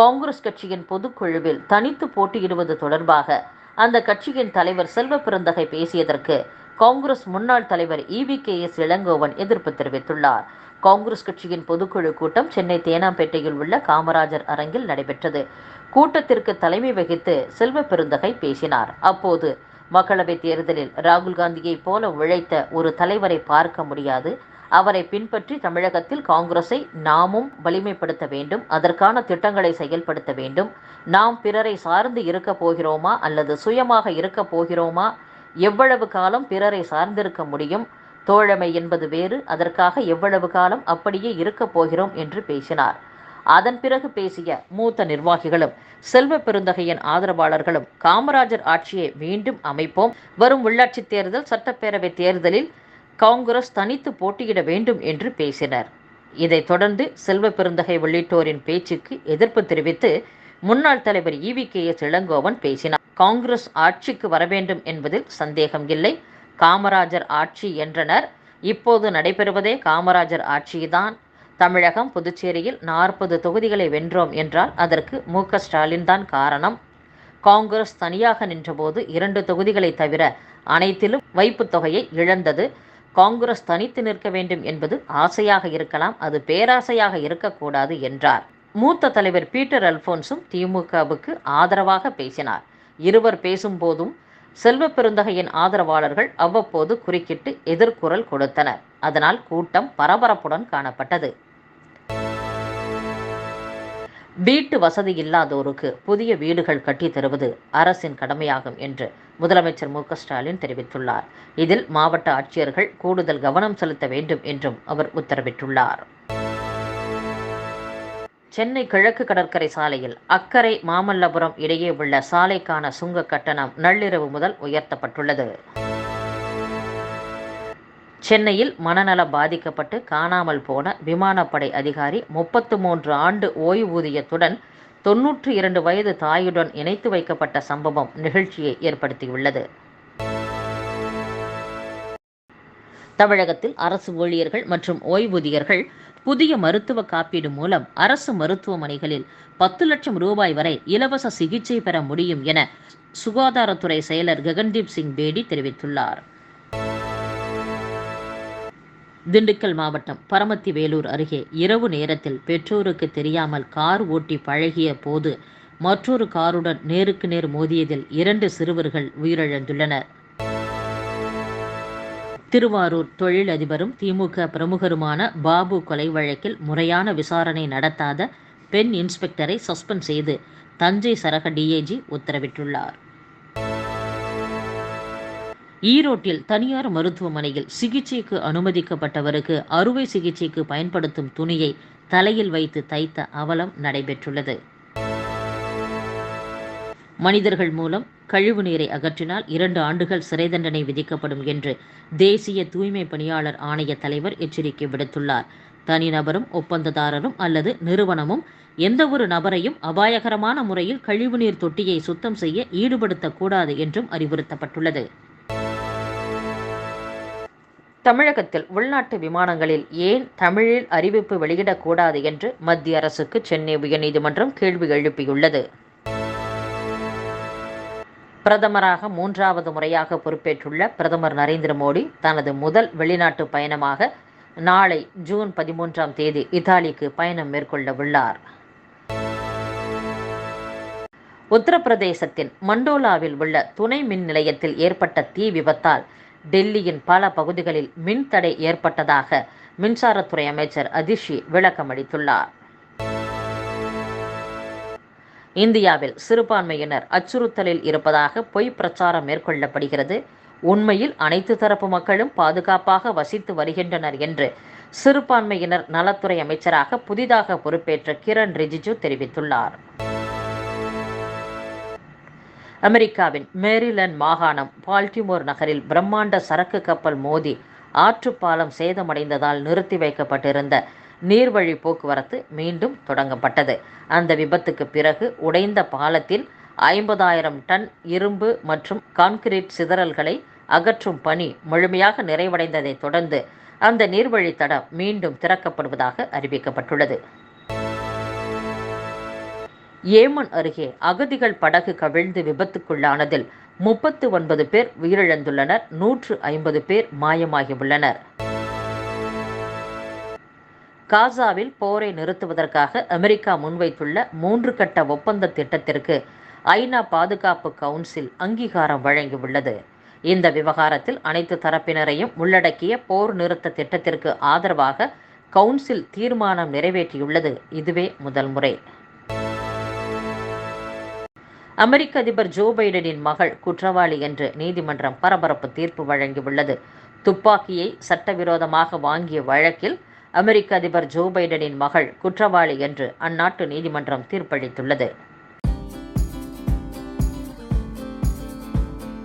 காங்கிரஸ் கட்சியின் பொதுக்குழுவில் தனித்து போட்டியிடுவது தொடர்பாக அந்த கட்சியின் தலைவர் செல்வ பிறந்தகை பேசியதற்கு காங்கிரஸ் முன்னாள் தலைவர் இவி கே எஸ் இளங்கோவன் எதிர்ப்பு தெரிவித்துள்ளார். காங்கிரஸ் கட்சியின் பொதுக்குழு கூட்டம் சென்னை தேனாம்பேட்டையில் உள்ள காமராஜர் அரங்கில் நடைபெற்றது. கூட்டத்திற்கு தலைமை வகித்து செல்வ பெருந்தகை பேசினார். அப்போது மக்களவைத் தேர்தலில் ராகுல் காந்தியைப் போல உழைத்த ஒரு தலைவரை பார்க்க முடியாது. அவரை பின்பற்றி தமிழகத்தில் காங்கிரஸை நாமும் வலிமைப்படுத்த வேண்டும் அதற்கான திட்டங்களை செயல்படுத்த வேண்டும். நாம் பிறரை சார்ந்து இருக்கப் போகிறோமா அல்லது சுயமாக இருக்கப் போகிறோமா? எவ்வளவு காலம் பிறரை சார்ந்திருக்க முடியும்? தோழமை என்பது வேறு அதற்காக எவ்வளவு காலம் அப்படியே இருக்கப் போகிறோம் என்று பேசினார். அதன் பிறகு பேசிய மூத்த நிர்வாகிகளும் செல்வ பெருந்தகையின் ஆதரவாளர்களும் காமராஜர் ஆட்சியை மீண்டும் அமைப்போம். வரும் உள்ளாட்சி தேர்தல் சட்டப்பேரவை தேர்தலில் காங்கிரஸ் தனித்து போட்டியிட வேண்டும் என்று பேசினர். இதைத் தொடர்ந்து செல்வ பெருந்தகை உள்ளிட்டோரின் பேச்சுக்கு எதிர்ப்பு தெரிவித்து முன்னாள் தலைவர் இவி கே. எஸ். இளங்கோவன் பேசினார். காங்கிரஸ் ஆட்சிக்கு வர வேண்டும் என்பதில் சந்தேகம் இல்லை. காமராஜர் ஆட்சி என்றனர். இப்போது நடைபெறுவதே காமராஜர் ஆட்சிதான். தமிழகம் புதுச்சேரியில் நாற்பது தொகுதிகளை வென்றோம் என்றால் அதற்கு மு. க. ஸ்டாலின் தான் காரணம். காங்கிரஸ் தனியாக நின்றபோது இரண்டு தொகுதிகளை தவிர அனைத்திலும் வைப்புத் தொகையை இழந்தது. காங்கிரஸ் தனித்து நிற்க வேண்டும் என்பது ஆசையாக இருக்கலாம் அது பேராசையாக இருக்கக்கூடாது என்றார். மூத்த தலைவர் பீட்டர் அல்போன்ஸும் திமுகவுக்கு ஆதரவாக பேசினார். இருவர் பேசும்போதும் செல்வ பெருந்தகையின் ஆதரவாளர்கள் அவ்வப்போது குறுக்கிட்டு எதிர்குரல் கொடுத்தனர். அதனால் கூட்டம் பரபரப்புடன் காணப்பட்டது. வீட்டு வசதி இல்லாதோருக்கு புதிய வீடுகள் கட்டித் தருவது அரசின் கடமையாகும் என்று முதலமைச்சர் மு ஸ்டாலின் தெரிவித்துள்ளார். இதில் மாவட்ட ஆட்சியர்கள் கூடுதல் கவனம் செலுத்த வேண்டும் என்றும் அவர் உத்தரவிட்டுள்ளார். சென்னை கிழக்கு கடற்கரை சாலையில் அக்கரை மாமல்லபுரம் இடையே உள்ள சாலைக்கான சுங்க கட்டணம் நள்ளிரவு முதல் உயர்த்தப்பட்டுள்ளது. சென்னையில் மனநல பாதிக்கப்பட்டு காணாமல் போன விமானப்படை அதிகாரி முப்பத்து மூன்று ஆண்டு ஓய்வூதியத்துடன் தொன்னூற்றி இரண்டு வயது தாயுடன் இணைத்து வைக்கப்பட்ட சம்பவம் நிகழ்ச்சியை ஏற்படுத்தியுள்ளது. தமிழகத்தில் அரசு ஊழியர்கள் மற்றும் ஓய்வூதியர்கள் புதிய மருத்துவ காப்பீடு மூலம் அரசு மருத்துவமனைகளில் பத்து லட்சம் ரூபாய் வரை இலவச சிகிச்சை பெற முடியும் என சுகாதாரத்துறை செயலர் ககன்தீப் சிங் பேடி தெரிவித்துள்ளார். திண்டுக்கல் மாவட்டம் பரமத்தி வேலூர் அருகே இரவு நேரத்தில் பெற்றோருக்கு தெரியாமல் கார் ஓட்டி பழகிய போது மற்றொரு காருடன் நேருக்கு நேர் மோதியதில் இரண்டு சிறுவர்கள் உயிரிழந்துள்ளனர். திருவாரூர் தொழிலதிபரும் திமுக பிரமுகருமான பாபு கொலை வழக்கில் முறையான விசாரணை நடத்தாத பெண் இன்ஸ்பெக்டரை சஸ்பெண்ட் செய்து தஞ்சை சரக டிஐஜி உத்தரவிட்டுள்ளார். ஈரோட்டில் தனியார் மருத்துவமனையில் சிகிச்சைக்கு அனுமதிக்கப்பட்டவருக்கு அறுவை சிகிச்சைக்கு பயன்படுத்தும் துணியை தலையில் வைத்து தைத்த அவலம் நடைபெற்றுள்ளது. மனிதர்கள் மூலம் கழிவு நீரை அகற்றினால் இரண்டு ஆண்டுகள் சிறை தண்டனை விதிக்கப்படும் என்று தேசிய தூய்மை பணியாளர் ஆணைய தலைவர் எச்சரிக்கை விடுத்துள்ளார். தனிநபரும் ஒப்பந்ததாரரும் அல்லது நிறுவனமும் எந்தவொரு நபரையும் அபாயகரமான முறையில் கழிவுநீர் தொட்டியை சுத்தம் செய்ய ஈடுபடுத்தக்கூடாது என்றும் அறிவுறுத்தப்பட்டுள்ளது. தமிழகத்தில் உள்நாட்டு விமானங்களில் ஏன் தமிழில் அறிவிப்பு வெளியிடக்கூடாது என்று மத்திய அரசுக்கு சென்னை உயர்நீதிமன்றம் கேள்வி எழுப்பியுள்ளது. பிரதமராக மூன்றாவது முறையாக பொறுப்பேற்றுள்ள பிரதமர் நரேந்திர மோடி தனது முதல் வெளிநாட்டு பயணமாக நாளை ஜூன் பதிமூன்றாம் தேதி இத்தாலிக்கு பயணம் மேற்கொள்ள உள்ளார். உத்தரப்பிரதேசத்தின் மண்டோலாவில் உள்ள துணை மின் நிலையத்தில் ஏற்பட்ட தீ விபத்தால் டெல்லியின் பல பகுதிகளில் மின்தடை ஏற்பட்டதாக மின்சாரத்துறை அமைச்சர் அதிஷி விளக்கமளித்துள்ளார். இந்தியாவில் சிறுபான்மையினர் அச்சுறுத்தலில் இருப்பதாக பொய் பிரச்சாரம் மேற்கொள்ளப்படுகிறது. உண்மையில் அனைத்து தரப்பு மக்களும் பாதுகாப்பாக வசித்து வருகின்றனர் என்று சிறுபான்மையினர் நலத்துறை அமைச்சராக புதிதாக பொறுப்பேற்ற கிரண் ரிஜிஜு தெரிவித்துள்ளார். அமெரிக்காவின் மேரிலண்ட் மாகாணம் பால்டிமோர் நகரில் பிரம்மாண்ட சரக்கு கப்பல் மோதி ஆற்றுப்பாலம் சேதமடைந்ததால் நிறுத்தி வைக்கப்பட்டிருந்த நீர்வழி போக்குவரத்து மீண்டும் தொடங்கப்பட்டது. அந்த விபத்துக்கு பிறகு உடைந்த பாலத்தில் ஐம்பதாயிரம் டன் இரும்பு மற்றும் கான்கிரீட் சிதறல்களை அகற்றும் பணி முழுமையாக நிறைவடைந்ததைத் தொடர்ந்து அந்த நீர்வழித்தடம் மீண்டும் திறக்கப்படுவதாக அறிவிக்கப்பட்டுள்ளது. ஏமன் அருகே அகதிகள் படகு கவிழ்ந்து விபத்துக்குள்ளானதில் முப்பத்து ஒன்பது பேர் உயிரிழந்துள்ளனர் நூற்று ஐம்பது பேர் மாயமாகியுள்ளனர். காசாவில் போரை நிறுத்துவதற்காக அமெரிக்கா முன்வைத்துள்ள மூன்று கட்ட ஒப்பந்த திட்டத்திற்கு ஐநா பாதுகாப்பு கவுன்சில் அங்கீகாரம் வழங்கியுள்ளது. இந்த விவகாரத்தில் அனைத்து தரப்பினரையும் உள்ளடக்கிய போர் நிறுத்த திட்டத்திற்கு ஆதரவாக கவுன்சில் தீர்மானம் நிறைவேற்றியுள்ளது. இதுவே முதல் முறை. அமெரிக்க அதிபர் ஜோ பைடனின் மகள் குற்றவாளி என்று நீதிமன்றம் பரபரப்பு தீர்ப்பு வழங்கியுள்ளது. துப்பாக்கியை சட்டவிரோதமாக வாங்கிய வழக்கில் அமெரிக்க அதிபர் ஜோ பைடனின் மகள் குற்றவாளி என்று அந்நாட்டு நீதிமன்றம் தீர்ப்பளித்துள்ளது.